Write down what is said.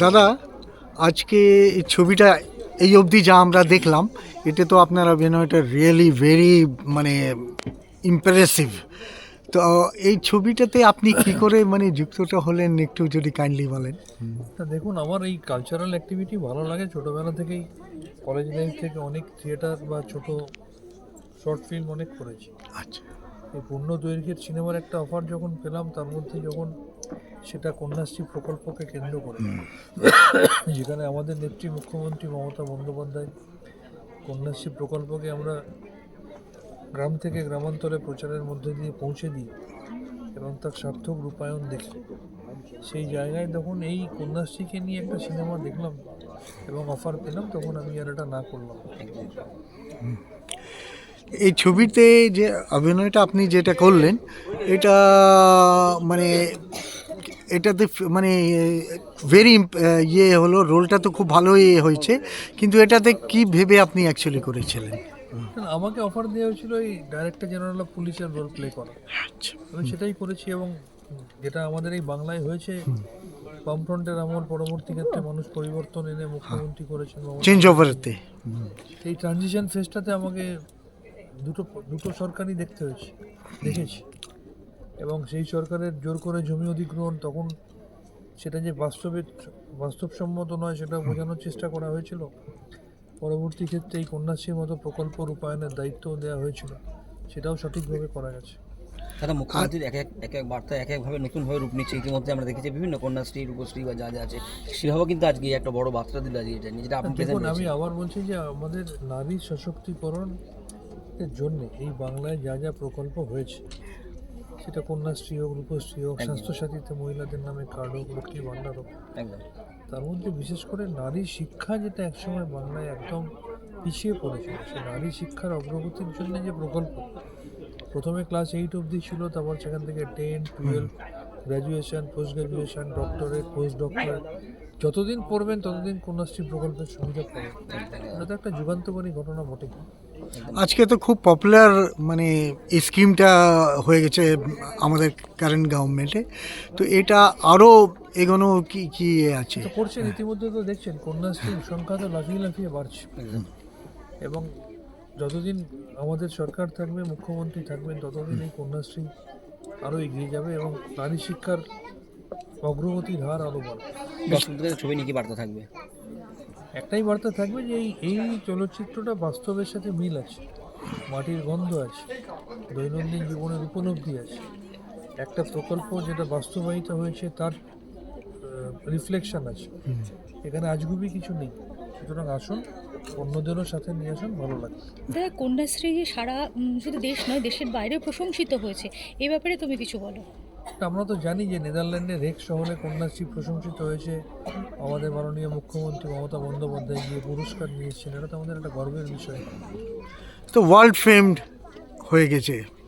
দাদা আজকে এই ছবিটা এই অবধি যা আমরা দেখলাম এতে তো আপনার অভিনয়টা রিয়েলি ভেরি মানে ইমপ্রেসিভ তো এই ছবিটাতে আপনি কি করে মানে যুক্তটা হলেন একটু যদি কাইন্ডলি বলেন? তা দেখুন আমার এই কালচারাল অ্যাক্টিভিটি ভালো লাগে। ছোটোবেলা থেকেই কলেজ লাইফ থেকে অনেক থিয়েটার বা ছোট শর্ট ফিল্ম অনেক করেছি। আচ্ছা। এই পূর্ণ দৈর্ঘ্যের সিনেমার একটা অফার যখন পেলাম তার মধ্যে যখন সেটা কন্যাশ্রী প্রকল্পকে কেন্দ্র করে যেখানে আমাদের নেত্রী মুখ্যমন্ত্রী মমতা বন্দ্যোপাধ্যায় কন্যাশ্রী প্রকল্পকে আমরা গ্রাম থেকে গ্রামান্তরে প্রচারের মধ্যে দিয়ে পৌঁছে দিই এবং তার সার্থক রূপায়ণ দেখি। সেই জায়গায় তখন এই কন্যাশ্রীকে নিয়ে একটা সিনেমা দেখলাম এবং অফার পেলাম তখন আমি আর এটা না করলাম। এই ছবিতে যে অভিনয়টা আপনি যেটা করলেন এটা মানে এটাতে মানে ভেরি ইয়ে হলো রোলটা তো খুব ভালোই হয়েছে কিন্তু এটাতে কি ভেবে আপনি অ্যাকচুয়ালি করেছিলেন? আমাকে অফার দেওয়া হয়েছিল এই ডাইরেক্টর জেনারেল অফ পুলিশের রোল প্লে করা আচ্ছা। আমি সেটাই করেছি এবং যেটা আমাদের এই বাংলায় হয়েছে বামফ্রন্টের আমল পরবর্তী ক্ষেত্রে মানুষ পরিবর্তন এনে মুখ্যমন্ত্রী করেছেন। চেঞ্জ ওভারতে এই ট্রানজিশন ফেজটাতে আমাকে দুটো দুটো সরকারই দেখতে হয়েছে দেখেছি। এবং সেই সরকারের জোর করে জমি অধিগ্রহণ তখন সেটা যে বাস্তবে বাস্তবসম্মত নয় সেটা বোঝানোর চেষ্টা করা হয়েছিল। পরবর্তী ক্ষেত্রে এই কন্যাশ্রীর মতো প্রকল্প রূপায়ণের দায়িত্ব দেওয়া হয়েছিল সেটাও সঠিকভাবে করা গেছে। দাদা মুখ্যমন্ত্রীর এক এক এক এক বার্তা এক একভাবে নতুনভাবে রূপ নিচ্ছে ইতিমধ্যে আমরা দেখেছি বিভিন্ন কন্যাশ্রী রূপশ্রী বা যা যা আছে সেভাবে কিন্তু আজকে একটা বড় বার্তা দিল আজকে এটা নিয়ে, যেটা আপনি আমি আবার বলছি যে আমাদের নারী সশক্তিকরণ এর জন্য এই বাংলায় যা যা প্রকল্প হয়েছে সেটা কন্যাশ্রী হোক রূপশ্রী হোক স্বাস্থ্যসাথীতে মহিলাদের নামে কার্ড হোক লক্ষ্মী ভাণ্ডার হোক তার মধ্যে বিশেষ করে নারী শিক্ষা যেটা একসময় বাংলায় একদম পিছিয়ে পড়েছিল সেই নারী শিক্ষার অগ্রগতির জন্য যে প্রকল্প প্রথমে ক্লাস এইট অবধি ছিল তারপর সেখান থেকে ten twelve graduation post graduation doctorate post doctorate যতদিন পড়বেন ততদিন কন্যাশ্রী প্রকল্পের সুবিধা পাবেন। এটা তো একটা যুগান্তকারী ঘটনা বটে আজকে তো খুব পপুলার মানে এই স্কিমটা হয়ে গেছে আমাদের কারেন্ট গভর্নমেন্টে তো এটা আরও এগোনো কি কি আছে? তো করছেন ইতিমধ্যে তো দেখছেন কন্যাশ্রীর সংখ্যা তো লাফিয়ে লাফিয়ে বাড়ছে। এবং যতদিন আমাদের সরকার থাকবে মুখ্যমন্ত্রী থাকবেন ততদিন এই কন্যাশ্রী আরও এগিয়ে যাবে এবং নারী শিক্ষার অগ্রগতির হার আরও বাড়বে। দর্শকদের ছবি নিয়ে কি বার্তা থাকবে? একটাই বার্তা থাকবে যে এই এই চলচ্চিত্রটা বাস্তবের সাথে মিল আছে মাটির গন্ধ আছে দৈনন্দিন জীবনের উপলব্ধি আছে। একটা প্রকল্প যেটা বাস্তবায়িত হয়েছে তার রিফ্লেকশন আছে। এখানে আজগুবি কিছু নেই। সুতরাং আসুন অন্যদেরও সাথে নিয়ে আসুন ভালো লাগবে। দাদা কন্যাশ্রী সারা শুধু দেশ নয় দেশের বাইরে প্রশংসিত হয়েছে। এই ব্যাপারে তুমি কিছু বলো। আমরা তো জানি যে নেদারল্যান্ডের রেক শহরে কন্যাশ্রী প্রশংসিত হয়েছে। আমাদের মাননীয় মুখ্যমন্ত্রী মমতা বন্দ্যোপাধ্যায় গিয়ে পুরস্কার নিয়েছেন। এটা তো আমাদের একটা গর্বের বিষয়। তো ওয়ার্ল্ড ফেমড হয়ে গেছে।